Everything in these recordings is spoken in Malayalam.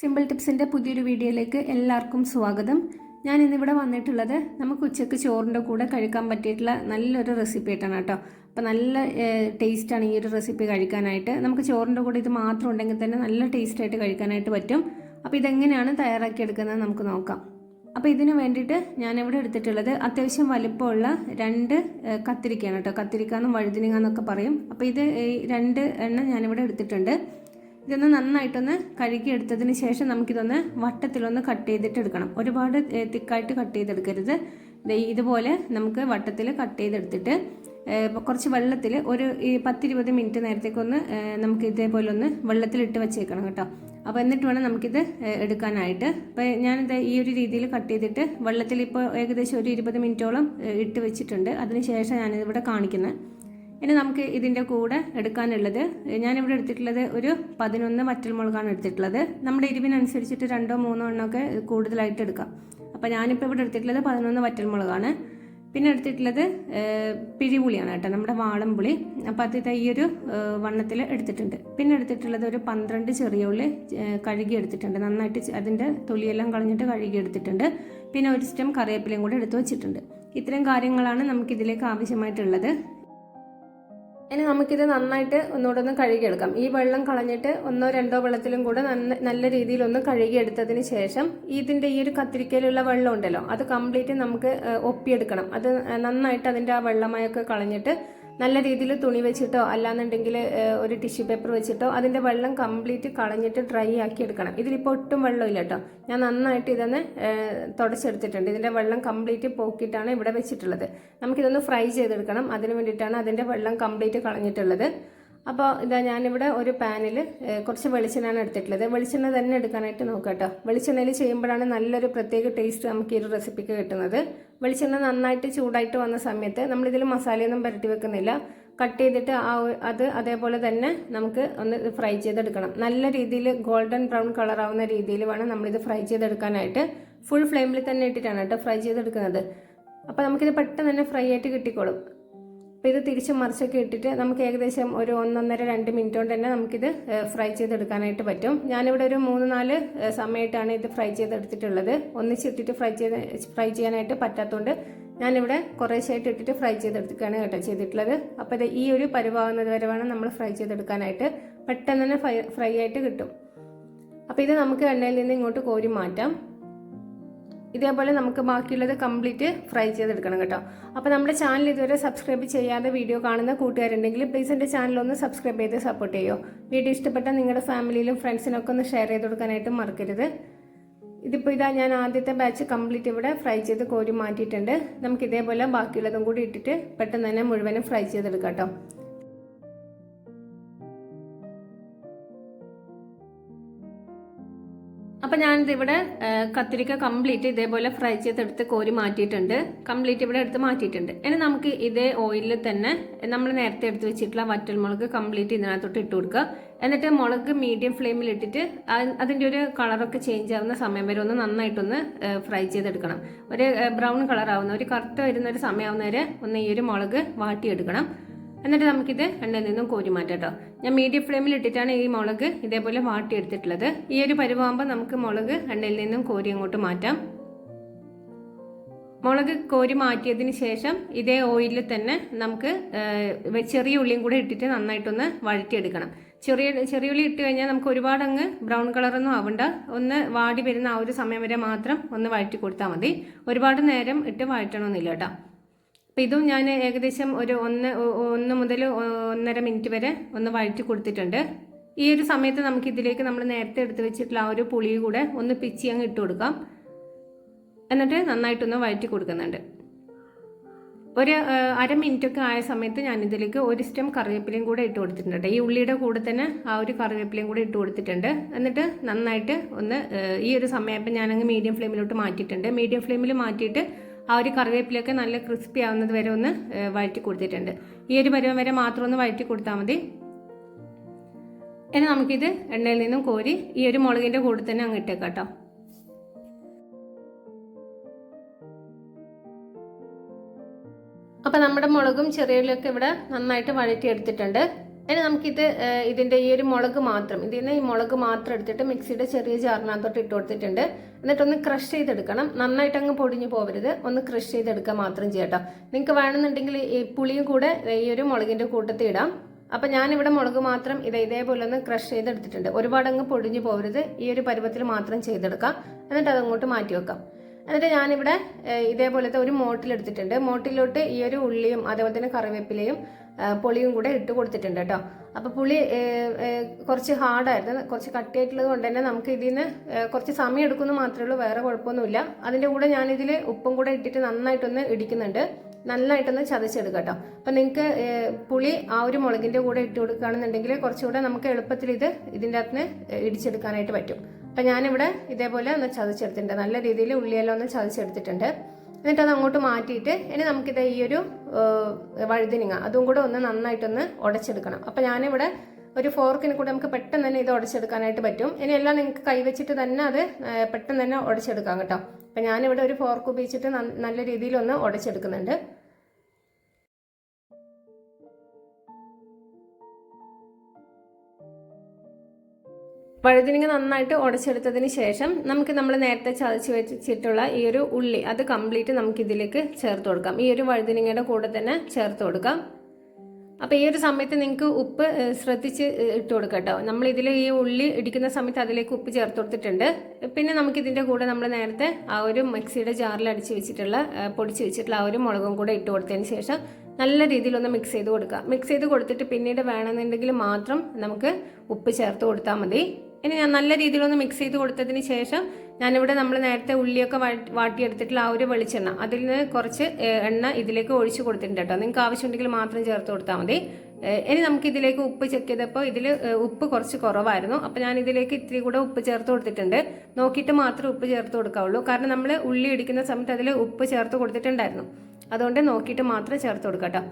സിമ്പിൾ ടിപ്സിന്റെ പുതിയൊരു വീഡിയോയിലേക്ക് എല്ലാവർക്കും സ്വാഗതം. ഞാൻ ഇന്നിവിടെ വന്നിട്ടുള്ളത് നമുക്ക് ഉച്ചയ്ക്ക് ചോറിന്റെ കൂടെ കഴിക്കാൻ പറ്റിയിട്ടുള്ള നല്ലൊരു റെസിപ്പി ആയിട്ടാണ് കേട്ടോ. അപ്പോൾ നല്ല ടേസ്റ്റാണ് ഈ ഒരു റെസിപ്പി കഴിക്കാനായിട്ട്. നമുക്ക് ചോറിന്റെ കൂടെ ഇത് മാത്രം ഉണ്ടെങ്കിൽ തന്നെ നല്ല ടേസ്റ്റായിട്ട് കഴിക്കാനായിട്ട് പറ്റും. അപ്പോൾ ഇതെങ്ങനെയാണ് തയ്യാറാക്കിയെടുക്കുന്നത് നമുക്ക് നോക്കാം. അപ്പോൾ ഇതിന് വേണ്ടിയിട്ട് ഞാനിവിടെ എടുത്തിട്ടുള്ളത് അത്യാവശ്യം വലിപ്പമുള്ള രണ്ട് കത്തിരിക്കയാണ് കേട്ടോ. കത്തിരിക്കാന്നും വഴുതിനങ്ങാന്നൊക്കെ പറയും. അപ്പോൾ ഇത് രണ്ട് എണ്ണം ഞാനിവിടെ എടുത്തിട്ടുണ്ട്. ഇതൊന്ന് നന്നായിട്ടൊന്ന് കഴുകി എടുത്തതിന് ശേഷം നമുക്കിതൊന്ന് വട്ടത്തിലൊന്ന് കട്ട് ചെയ്തിട്ട് എടുക്കണം ഒരുപാട് തിക്കായിട്ട് കട്ട് ചെയ്തെടുക്കരുത്. ഇതുപോലെ നമുക്ക് വട്ടത്തിൽ കട്ട് ചെയ്തെടുത്തിട്ട് കുറച്ച് വെള്ളത്തിൽ ഒരു ഈ പത്തിരുപത് മിനിറ്റ് നേരത്തേക്കൊന്ന് നമുക്ക് ഇതേപോലെ ഒന്ന് വെള്ളത്തിലിട്ട് വെച്ചേക്കണം കേട്ടോ. അപ്പോൾ എന്നിട്ട് വേണം നമുക്കിത് എടുക്കാനായിട്ട്. അപ്പോൾ ഞാനിത് ഈ ഒരു രീതിയിൽ കട്ട് ചെയ്തിട്ട് വെള്ളത്തിൽ ഇപ്പോൾ ഏകദേശം ഒരു ഇരുപത് മിനിറ്റോളം ഇട്ട് വെച്ചിട്ടുണ്ട്. അതിന് ശേഷം ഞാനിതിവിടെ കാണിക്കുന്നത് ഇനി നമുക്ക് ഇതിന്റെ കൂടെ എടുക്കാനുള്ളത് ഞാനിവിടെ എടുത്തിട്ടുള്ളത് ഒരു പതിനൊന്ന് വറ്റൽമുളകാണ് എടുത്തിട്ടുള്ളത്. നമ്മുടെ എരിവിനനുസരിച്ചിട്ട് രണ്ടോ മൂന്നോ എണ്ണമൊക്കെ കൂടുതലായിട്ട് എടുക്കാം. അപ്പോൾ ഞാനിപ്പോൾ ഇവിടെ എടുത്തിട്ടുള്ളത് പതിനൊന്ന് വറ്റൽമുളകാണ് പിന്നെ എടുത്തിട്ടുള്ളത് പിഴിപുളിയാണ് കേട്ടോ നമ്മുടെ വാളൻപുളി അപ്പോൾ അത് ഈ ഒരു വണ്ണത്തിൽ എടുത്തിട്ടുണ്ട്. പിന്നെ എടുത്തിട്ടുള്ളത് ഒരു പന്ത്രണ്ട് ചെറിയ ഉള്ളി കഴുകി എടുത്തിട്ടുണ്ട്. നന്നായിട്ട് അതിന്റെ തൊലിയെല്ലാം കളഞ്ഞിട്ട് കഴുകി എടുത്തിട്ടുണ്ട്. പിന്നെ ഒരു സ്റ്റം കറിവേപ്പിലയും കൂടെ എടുത്തു വെച്ചിട്ടുണ്ട്. ഇത്രയും കാര്യങ്ങളാണ് നമുക്കിതിലേക്ക് ആവശ്യമായിട്ടുള്ളത്. ഇനി നമുക്കിത് നന്നായിട്ട് ഒന്നുകൂടെ ഒന്ന് കഴുകിയെടുക്കാം. ഈ വെള്ളം കളഞ്ഞിട്ട് ഒന്നോ രണ്ടോ വെള്ളത്തിലും കൂടെ നല്ല രീതിയിൽ ഒന്ന് കഴുകിയെടുത്തതിന് ശേഷം ഇതിന്റെ ഈ ഒരു കത്തിരിക്കയിലുള്ള വെള്ളം ഉണ്ടല്ലോ അത് കംപ്ലീറ്റ് നമുക്ക് ഒപ്പിയെടുക്കണം. അത് നന്നായിട്ട് അതിന്റെ ആ വെള്ളമയൊക്കെ കളഞ്ഞിട്ട് നല്ല രീതിയിൽ തുണി വെച്ചിട്ടോ അല്ലാന്നുണ്ടെങ്കിൽ ഒരു ടിഷ്യൂ പേപ്പർ വെച്ചിട്ടോ അതിന്റെ വെള്ളം കംപ്ലീറ്റ് കളഞ്ഞിട്ട് ഡ്രൈ ആക്കി എടുക്കണം. ഇതിലിപ്പോൾ ഒട്ടും വെള്ളമില്ല കേട്ടോ. ഞാൻ നന്നായിട്ട് ഇതൊന്ന് തുടച്ചെടുത്തിട്ടുണ്ട്. ഇതിന്റെ വെള്ളം കംപ്ലീറ്റ് പോക്കിയിട്ടാണ് ഇവിടെ വെച്ചിട്ടുള്ളത്. നമുക്കിതൊന്ന് ഫ്രൈ ചെയ്തെടുക്കണം. അതിന് വേണ്ടിയിട്ടാണ് അതിന്റെ വെള്ളം കംപ്ലീറ്റ് കളഞ്ഞിട്ടുള്ളത്. അപ്പോൾ ഇതാ ഞാനിവിടെ ഒരു പാനിൽ കുറച്ച് വെളിച്ചെണ്ണയാണ് എടുത്തിട്ടുള്ളത്. വെളിച്ചെണ്ണ തന്നെ എടുക്കാനായിട്ട് നോക്കാം കേട്ടോ. വെളിച്ചെണ്ണയിൽ ചെയ്യുമ്പോഴാണ് നല്ലൊരു പ്രത്യേക ടേസ്റ്റ് നമുക്ക് ഈ ഒരു റെസിപ്പിക്ക് കിട്ടുന്നത്. വെളിച്ചെണ്ണ നന്നായിട്ട് ചൂടായിട്ട് വന്ന സമയത്ത് നമ്മളിതിൽ മസാലയൊന്നും പുരട്ടി വെക്കുന്നില്ല. കട്ട് ചെയ്തിട്ട് ആ അത് അതേപോലെ തന്നെ നമുക്ക് ഒന്ന് ഫ്രൈ ചെയ്തെടുക്കണം. നല്ല രീതിയിൽ ഗോൾഡൻ ബ്രൗൺ കളർ ആവുന്ന രീതിയിൽ വേണം നമ്മളിത് ഫ്രൈ ചെയ്തെടുക്കാനായിട്ട്. ഫുൾ ഫ്ലെയിമിൽ തന്നെ ഇട്ടിട്ടാണ് കേട്ടോ ഫ്രൈ ചെയ്തെടുക്കുന്നത്. അപ്പോൾ നമുക്കിത് പെട്ടെന്ന് തന്നെ ഫ്രൈ ആയിട്ട് കിട്ടിക്കോളും. അപ്പോൾ ഇത് തിരിച്ച് മറിച്ചൊക്കെ ഇട്ടിട്ട് നമുക്ക് ഏകദേശം ഒരു ഒന്നൊന്നര രണ്ട് മിനിറ്റ് കൊണ്ട് തന്നെ നമുക്കിത് ഫ്രൈ ചെയ്തെടുക്കാനായിട്ട് പറ്റും. ഞാനിവിടെ ഒരു മൂന്ന് നാല് സമയത്താണ് ഇത് ഫ്രൈ ചെയ്തെടുത്തിട്ടുള്ളത്. ഒന്നിച്ചിട്ടിട്ട് ഫ്രൈ ചെയ്ത് ഫ്രൈ ചെയ്യാനായിട്ട് പറ്റാത്തതുകൊണ്ട് ഞാനിവിടെ കുറേശ്ശായിട്ട് ഇട്ടിട്ട് ഫ്രൈ ചെയ്തെടുക്കുകയാണ് കേട്ടോ ചെയ്തിട്ടുള്ളത്. അപ്പോൾ ഇത് ഈ ഒരു പരുവാകുന്നത് വരെ വേണം നമ്മൾ ഫ്രൈ ചെയ്തെടുക്കാനായിട്ട്. പെട്ടെന്ന് തന്നെ ഫ്രൈ ആയിട്ട് കിട്ടും. അപ്പോൾ ഇത് നമുക്ക് എണ്ണയിൽ നിന്ന് ഇങ്ങോട്ട് കോരി മാറ്റാം. ഇതേപോലെ നമുക്ക് ബാക്കിയുള്ളത് കംപ്ലീറ്റ് ഫ്രൈ ചെയ്തെടുക്കണം കേട്ടോ. അപ്പോൾ നമ്മുടെ ചാനൽ ഇതുവരെ സബ്സ്ക്രൈബ് ചെയ്യാതെ വീഡിയോ കാണുന്ന കൂട്ടുകാരുണ്ടെങ്കിൽ പ്ലീസ് എന്റെ ചാനലൊന്ന് സബ്സ്ക്രൈബ് ചെയ്ത് സപ്പോർട്ട് ചെയ്യോ. വീഡിയോ ഇഷ്ടപ്പെട്ട നിങ്ങളുടെ ഫാമിലിയിലും ഫ്രണ്ട്സിനൊക്കെ ഒന്ന് ഷെയർ ചെയ്ത് കൊടുക്കാനായിട്ട് മറക്കരുത്. ഇതിപ്പോൾ ഇതാ ഞാൻ ആദ്യത്തെ ബാച്ച് കംപ്ലീറ്റ് ഇവിടെ ഫ്രൈ ചെയ്ത് കോരി മാറ്റിയിട്ടുണ്ട്. നമുക്ക് ഇതേപോലെ ബാക്കിയുള്ളതും കൂടി ഇട്ടിട്ട് പെട്ടെന്ന് തന്നെ മുഴുവനും ഫ്രൈ ചെയ്തെടുക്കാം കേട്ടോ. അപ്പം ഞാനിത് ഇവിടെ കത്തിരിക്ക കംപ്ലീറ്റ് ഇതേപോലെ ഫ്രൈ ചെയ്തെടുത്ത് കോരി മാറ്റിയിട്ടുണ്ട്. കംപ്ലീറ്റ് ഇവിടെ എടുത്ത് മാറ്റിയിട്ടുണ്ട്. ഇനി നമുക്ക് ഇതേ ഓയിലിൽ തന്നെ നമ്മൾ നേരത്തെ എടുത്ത് വെച്ചിട്ടുള്ള വറ്റൽമുളക് കംപ്ലീറ്റ് ഇതിനകത്തോട്ട് ഇട്ട് കൊടുക്കുക. എന്നിട്ട് മുളക് മീഡിയം ഫ്ലെയിമിൽ ഇട്ടിട്ട് അതിന്റെ ഒരു കളറൊക്കെ ചേഞ്ച് ആവുന്ന സമയം വരെ ഒന്ന് നന്നായിട്ടൊന്ന് ഫ്രൈ ചെയ്തെടുക്കണം. ഒരു ബ്രൗൺ കളർ ആവുന്ന ഒരു കറുത്ത വരുന്ന ഒരു സമയമാവുന്ന വരെ ഒന്ന് ഈ ഒരു മുളക് വാട്ടിയെടുക്കണം. എന്നിട്ട് നമുക്കിത് എണ്ണയിൽ നിന്നും കോരി മാറ്റാം കേട്ടോ. ഞാൻ മീഡിയം ഫ്ലെയിമിൽ ഇട്ടിട്ടാണ് ഈ മുളക് ഇതേപോലെ വാട്ടിയെടുത്തിട്ടുള്ളത്. ഈ ഒരു പരുവാകുമ്പോൾ നമുക്ക് മുളക് എണ്ണയിൽ നിന്നും കോരി അങ്ങോട്ട് മാറ്റാം. മുളക് കോരി മാറ്റിയതിന് ശേഷം ഇതേ ഓയിലിൽ തന്നെ നമുക്ക് ചെറിയ ഉള്ളിയും കൂടെ ഇട്ടിട്ട് നന്നായിട്ടൊന്ന് വഴറ്റിയെടുക്കണം. ചെറിയ ചെറിയ ഉള്ളി ഇട്ട് കഴിഞ്ഞാൽ നമുക്ക് ഒരുപാട് അങ്ങ് ബ്രൗൺ കളറൊന്നും ആവണ്ട. ഒന്ന് വാടി വരുന്ന ആ ഒരു സമയം വരെ മാത്രം ഒന്ന് വഴറ്റി കൊടുത്താൽ മതി. ഒരുപാട് നേരം ഇട്ട് വഴറ്റണമെന്നില്ല കേട്ടോ. അപ്പം ഇതും ഞാൻ ഏകദേശം ഒരു ഒന്ന് ഒന്ന് മുതൽ ഒന്നര മിനിറ്റ് വരെ ഒന്ന് വഴറ്റി കൊടുത്തിട്ടുണ്ട്. ഈ ഒരു സമയത്ത് നമുക്ക് ഇതിലേക്ക് നമ്മൾ നേരത്തെ എടുത്ത് വെച്ചിട്ടുള്ള ആ ഒരു പുളി കൂടെ ഒന്ന് പിച്ചി അങ്ങ് ഇട്ട് കൊടുക്കാം. എന്നിട്ട് നന്നായിട്ടൊന്ന് വഴറ്റി കൊടുക്കുന്നുണ്ട്. ഒരു അര മിനിറ്റൊക്കെ ആയ സമയത്ത് ഞാൻ ഇതിലേക്ക് ഒരു സ്റ്റം കറിവേപ്പിലയും കൂടെ ഇട്ട് കൊടുത്തിട്ടുണ്ട്. ഈ ഉള്ളിയുടെ കൂടെ തന്നെ ആ ഒരു കറിവേപ്പിലയും കൂടെ ഇട്ട് കൊടുത്തിട്ടുണ്ട്. എന്നിട്ട് നന്നായിട്ട് ഒന്ന് ഈ ഒരു സമയത്ത് ഞാനങ്ങ് മീഡിയം ഫ്ലെയിമിലോട്ട് മാറ്റിയിട്ടുണ്ട്. മീഡിയം ഫ്ലെയിമിൽ മാറ്റിയിട്ട് ആ ഒരു കറിവേപ്പിലൊക്കെ നല്ല ക്രിസ്പി ആവുന്നത് വരെ ഒന്ന് വഴറ്റി കൊടുത്തിട്ടുണ്ട്. ഈ ഒരു പരുവം വരെ മാത്രം ഒന്ന് വഴറ്റി കൊടുത്താൽ മതി. ഇനി നമുക്കിത് എണ്ണയിൽ നിന്നും കോരി ഈ ഒരു മുളകിന്റെ കൂടെ തന്നെ അങ്ങ് ഇട്ടേക്കാം കേട്ടോ അപ്പം നമ്മുടെ മുളകും ചെറിയുള്ളിയൊക്കെ ഇവിടെ നന്നായിട്ട് വഴറ്റി എടുത്തിട്ടുണ്ട് ഇനി നമുക്കിത് ഇതിന്റെ ഈ ഒരു മുളക് മാത്രം ഇതിൽ നിന്ന് ഈ മുളക് മാത്രം എടുത്തിട്ട് മിക്സിയുടെ ചെറിയ ജാറിനകത്തോട്ട് ഇട്ട് കൊടുത്തിട്ടുണ്ട്. എന്നിട്ടൊന്ന് ക്രഷ് ചെയ്തെടുക്കണം. നന്നായിട്ട് അങ്ങ് പൊടിഞ്ഞു പോകരുത് ഒന്ന് ക്രഷ് ചെയ്തെടുക്കുക മാത്രം ചെയ്യട്ടോ നിങ്ങൾക്ക് വേണമെന്നുണ്ടെങ്കിൽ ഈ പുളിയും കൂടെ ഈ ഒരു മുളകിന്റെ കൂട്ടത്തിൽ ഇടാം. അപ്പൊ ഞാനിവിടെ മുളക് മാത്രം ഇത് ഇതേപോലെ ഒന്ന് ക്രഷ് ചെയ്തെടുത്തിട്ടുണ്ട്. ഒരുപാട് അങ്ങ് പൊടിഞ്ഞു പോകരുത് ഈ ഒരു പരുവത്തിൽ മാത്രം ചെയ്തെടുക്കാം. എന്നിട്ട് അതങ്ങോട്ട് മാറ്റി വെക്കാം. എന്നിട്ട് ഞാനിവിടെ ഇതേപോലത്തെ ഒരു മോട്ടിലെടുത്തിട്ടുണ്ട്. മോട്ടിലോട്ട് ഈ ഒരു ഉള്ളിയും അതേപോലെ തന്നെ കറിവേപ്പിലയും പൊളിയും കൂടെ ഇട്ട് കൊടുത്തിട്ടുണ്ട് കേട്ടോ. അപ്പോൾ പുളി കുറച്ച് ഹാർഡായിരുന്നു. കുറച്ച് കട്ടിയായിട്ടുള്ളത് കൊണ്ട് തന്നെ നമുക്ക് ഇതിന് കുറച്ച് സമയം എടുക്കുമെന്ന് മാത്രമേ ഉള്ളൂ. വേറെ കുഴപ്പമൊന്നുമില്ല. അതിന്റെ കൂടെ ഞാനിതിൽ ഉപ്പും കൂടെ ഇട്ടിട്ട് നന്നായിട്ടൊന്ന് ഇടിക്കുന്നുണ്ട്. നന്നായിട്ടൊന്ന് ചതച്ചെടുക്കുക കേട്ടോ. അപ്പം നിങ്ങൾക്ക് പുളി ആ ഒരു മുളകിന്റെ കൂടെ ഇട്ട് കൊടുക്കുകയാണെന്നുണ്ടെങ്കിൽ കുറച്ചുകൂടെ നമുക്ക് എളുപ്പത്തിൽ ഇത് ഇതിന്റെ അകത്ത് ഇടിച്ചെടുക്കാനായിട്ട് പറ്റും. അപ്പം ഞാനിവിടെ ഇതേപോലെ ഒന്ന് ചതച്ചെടുത്തിട്ടുണ്ട്. നല്ല രീതിയിൽ ഉള്ളിയെല്ലാം ഒന്ന് ചതച്ചെടുത്തിട്ടുണ്ട്. എന്നിട്ട് അത് അങ്ങോട്ട് മാറ്റിയിട്ട് ഇനി നമുക്കിത് ഈ ഒരു വഴുതനങ്ങ. അതും കൂടെ ഒന്ന് നന്നായിട്ടൊന്ന് ഉടച്ചെടുക്കണം. അപ്പം ഞാനിവിടെ ഒരു ഫോർക്കിന് കൂടെ നമുക്ക് പെട്ടെന്ന് തന്നെ ഇത് ഉടച്ചെടുക്കാനായിട്ട് പറ്റും. ഇനി എല്ലാം നിങ്ങൾക്ക് കൈവച്ചിട്ട് തന്നെ അത് പെട്ടെന്ന് തന്നെ ഉടച്ചെടുക്കാം കേട്ടോ. അപ്പം ഞാനിവിടെ ഒരു ഫോർക്ക് ഉപയോഗിച്ചിട്ട് നല്ല രീതിയിൽ ഒന്ന് ഉടച്ചെടുക്കുന്നുണ്ട്. വഴുതിനിങ്ങ നന്നായിട്ട് ഉടച്ചെടുത്തതിന് ശേഷം നമുക്ക് നമ്മൾ നേരത്തെ ചതച്ച് വെച്ചിട്ടുള്ള ഈ ഒരു ഉള്ളി അത് കംപ്ലീറ്റ് നമുക്ക് ഇതിലേക്ക് ചേർത്ത് കൊടുക്കാം. ഈ ഒരു വഴുതിനിങ്ങയുടെ കൂടെ തന്നെ ചേർത്ത് കൊടുക്കാം. അപ്പോൾ ഈ ഒരു സമയത്ത് നിങ്ങൾക്ക് ഉപ്പ് ശ്രദ്ധിച്ച് ഇട്ട് കൊടുക്കട്ടോ കേട്ടോ നമ്മൾ ഇതിൽ ഈ ഉള്ളി ഇടിക്കുന്ന സമയത്ത് അതിലേക്ക് ഉപ്പ് ചേർത്ത് കൊടുത്തിട്ടുണ്ട്. പിന്നെ നമുക്ക് ഇതിന്റെ കൂടെ നമ്മൾ നേരത്തെ ആ ഒരു മിക്സിയുടെ ജാറിൽ അടിച്ച് വെച്ചിട്ടുള്ള പൊടിച്ച് വെച്ചിട്ടുള്ള ആ ഒരു മുളകും കൂടെ ഇട്ട് കൊടുത്തതിന് ശേഷം നല്ല രീതിയിൽ ഒന്ന് മിക്സ് ചെയ്ത് കൊടുക്കുക മിക്സ് ചെയ്ത് കൊടുത്തിട്ട് പിന്നീട് വേണമെന്നുണ്ടെങ്കിൽ മാത്രം നമുക്ക് ഉപ്പ് ചേർത്ത് കൊടുത്താൽ മതി. ഇനി ഞാൻ നല്ല രീതിയിലൊന്ന് മിക്സ് ചെയ്ത് കൊടുത്തതിന് ശേഷം ഞാനിവിടെ നമ്മൾ നേരത്തെ ഉള്ളിയൊക്കെ വാട്ടിയെടുത്തിട്ടുള്ള ആ ഒരു വെളിച്ചെണ്ണ. അതിൽ നിന്ന് കുറച്ച് എണ്ണ ഇതിലേക്ക് ഒഴിച്ച് കൊടുത്തിട്ടുണ്ട് കേട്ടോ. നിങ്ങൾക്ക് ആവശ്യമുണ്ടെങ്കിൽ മാത്രം ചേർത്ത് കൊടുത്താൽ മതി. ഇനി നമുക്ക് ഇതിലേക്ക് ഉപ്പ് ചെക്ക് ചെയ്തപ്പോൾ ഇതിൽ ഉപ്പ് കുറച്ച് കുറവായിരുന്നു. അപ്പോൾ ഞാൻ ഇതിലേക്ക് ഇത്തിരി കൂടെ ഉപ്പ് ചേർത്ത് കൊടുത്തിട്ടുണ്ട്. നോക്കിയിട്ട് മാത്രം ഉപ്പ് ചേർത്ത് കൊടുക്കാവുള്ളൂ. കാരണം നമ്മൾ ഉള്ളി ഇടിക്കുന്ന സമയത്ത് അതിൽ ഉപ്പ് ചേർത്ത് കൊടുത്തിട്ടുണ്ടായിരുന്നു. അതുകൊണ്ട് നോക്കിയിട്ട് മാത്രം ചേർത്ത് കൊടുക്കാം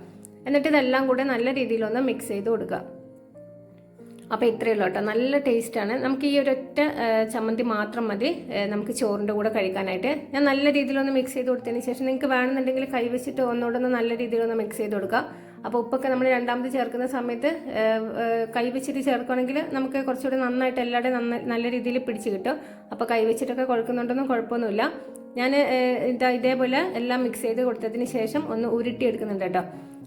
എന്നിട്ട് ഇതെല്ലാം കൂടെ നല്ല രീതിയിലൊന്ന് മിക്സ് ചെയ്ത് കൊടുക്കുക. അപ്പോൾ ഇത്രയേ ഉള്ളൂ കേട്ടോ. നല്ല ടേസ്റ്റാണ് നമുക്ക് ഈ ഒരൊറ്റ ചമ്മന്തി മാത്രം മതി. നമുക്ക് ചോറിന്റെ കൂടെ കഴിക്കാനായിട്ട്. ഞാൻ നല്ല രീതിയിലൊന്ന് മിക്സ് ചെയ്ത് കൊടുത്തതിന് ശേഷം നിങ്ങൾക്ക് വേണമെന്നുണ്ടെങ്കിൽ കൈവച്ചിട്ട് ഒന്നുകൂടെ ഒന്ന് നല്ല രീതിയിലൊന്ന് മിക്സ് ചെയ്ത് കൊടുക്കുക അപ്പോൾ ഉപ്പൊക്കെ നമ്മൾ രണ്ടാമത് ചേർക്കുന്ന സമയത്ത് കൈവച്ചിട്ട് ചേർക്കുകയാണെങ്കിൽ നമുക്ക് കുറച്ചുകൂടി നന്നായിട്ട് എല്ലാവരുടെയും നന്ന നല്ല രീതിയിൽ പിടിച്ച് കിട്ടും. അപ്പോൾ കൈവച്ചിട്ടൊക്കെ കുഴക്കുന്നുണ്ടൊന്നും കുഴപ്പമൊന്നുമില്ല. ഞാൻ ഇതാ ഇതേപോലെ എല്ലാം മിക്സ് ചെയ്ത് കൊടുത്തതിന് ശേഷം ഒന്ന് ഉരുട്ടി എടുക്കുന്നുണ്ട് കേട്ടോ.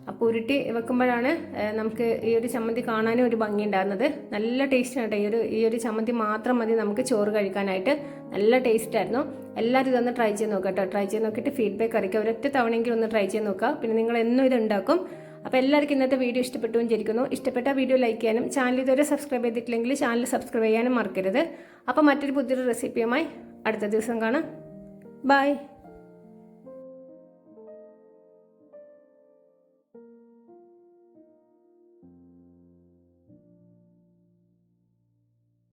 അപ്പോൾ ഉരുട്ടി വെക്കുമ്പോഴാണ് നമുക്ക് ഈ ഒരു ചമ്മന്തി കാണാനും ഒരു ഭംഗി ഉണ്ടാകുന്നത് നല്ല ടേസ്റ്റാണ് കേട്ടോ. ഈ ഒരു ഈ ഒരു ചമ്മന്തി മാത്രം മതി നമുക്ക് ചോറ് കഴിക്കാനായിട്ട്. നല്ല ടേസ്റ്റ് ആയിരുന്നു. എല്ലാവരും ഇതൊന്ന് ട്രൈ ചെയ്ത് നോക്കാം കേട്ടോ. ട്രൈ ചെയ്ത് നോക്കിയിട്ട് ഫീഡ്ബാക്ക് അറിയിക്കുക. ഒരൊറ്റ തവണയെങ്കിലും ഒന്ന് ട്രൈ ചെയ്ത് നോക്കുക. പിന്നെ നിങ്ങൾ എന്നും ഇത് ഉണ്ടാക്കും. അപ്പോൾ എല്ലാവർക്കും ഇന്നത്തെ വീഡിയോ ഇഷ്ടപ്പെട്ടു വിചാരിക്കുന്നു. ഇഷ്ടപ്പെട്ട വീഡിയോ ലൈക്ക് ചെയ്യാനും ചാനൽ ഇതുവരെ സബ്സ്ക്രൈബ് ചെയ്തിട്ടില്ലെങ്കിൽ ചാനൽ സബ്സ്ക്രൈബ് ചെയ്യാനും മറക്കരുത്. അപ്പോൾ മറ്റൊരു പുതിയൊരു റെസിപ്പിയുമായി അടുത്ത ദിവസം കാണാം. ബൈ